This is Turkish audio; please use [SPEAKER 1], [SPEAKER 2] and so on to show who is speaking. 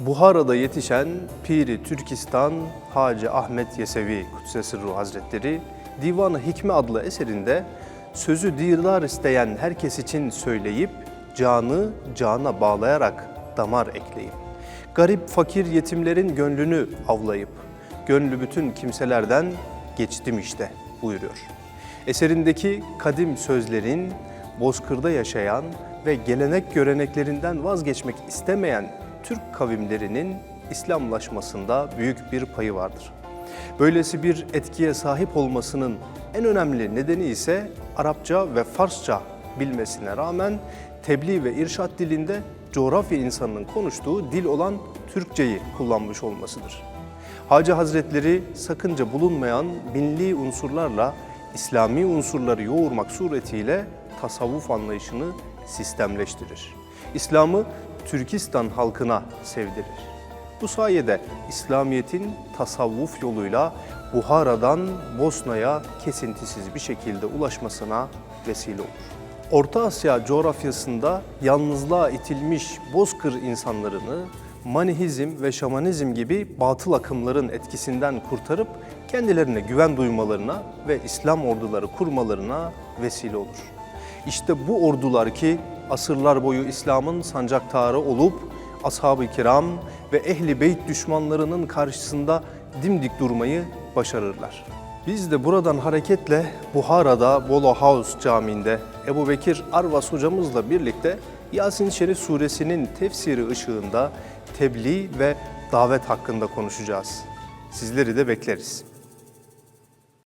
[SPEAKER 1] Buhara'da yetişen Piri Türkistan Hacı Ahmet Yesevi Kudsesi Ruh Hazretleri Divan-ı Hikme adlı eserinde sözü dirdar isteyen herkes için söyleyip canı cana bağlayarak damar ekleyip garip fakir yetimlerin gönlünü avlayıp gönlü bütün kimselerden geçtim işte buyuruyor. Eserindeki kadim sözlerin bozkırda yaşayan ve gelenek göreneklerinden vazgeçmek istemeyen Türk kavimlerinin İslamlaşmasında büyük bir payı vardır. Böylesi bir etkiye sahip olmasının en önemli nedeni ise Arapça ve Farsça bilmesine rağmen tebliğ ve irşat dilinde coğrafya insanının konuştuğu dil olan Türkçeyi kullanmış olmasıdır. Hacı Hazretleri sakınca bulunmayan binli unsurlarla İslami unsurları yoğurmak suretiyle tasavvuf anlayışını sistemleştirir. İslam'ı Türkistan halkına sevdirir. Bu sayede İslamiyet'in tasavvuf yoluyla Buhara'dan Bosna'ya kesintisiz bir şekilde ulaşmasına vesile olur. Orta Asya coğrafyasında yalnızlığa itilmiş bozkır insanlarını manihizm ve şamanizm gibi batıl akımların etkisinden kurtarıp kendilerine güven duymalarına ve İslam orduları kurmalarına vesile olur. İşte bu ordular ki asırlar boyu İslam'ın sancaktarı olup ashab-ı kiram ve ehli beyt düşmanlarının karşısında dimdik durmayı başarırlar. Biz de buradan hareketle Buhara'da Bolo House Camii'nde Ebu Bekir Arvas hocamızla birlikte Yasin Şerif suresinin tefsiri ışığında tebliğ ve davet hakkında konuşacağız. Sizleri de bekleriz.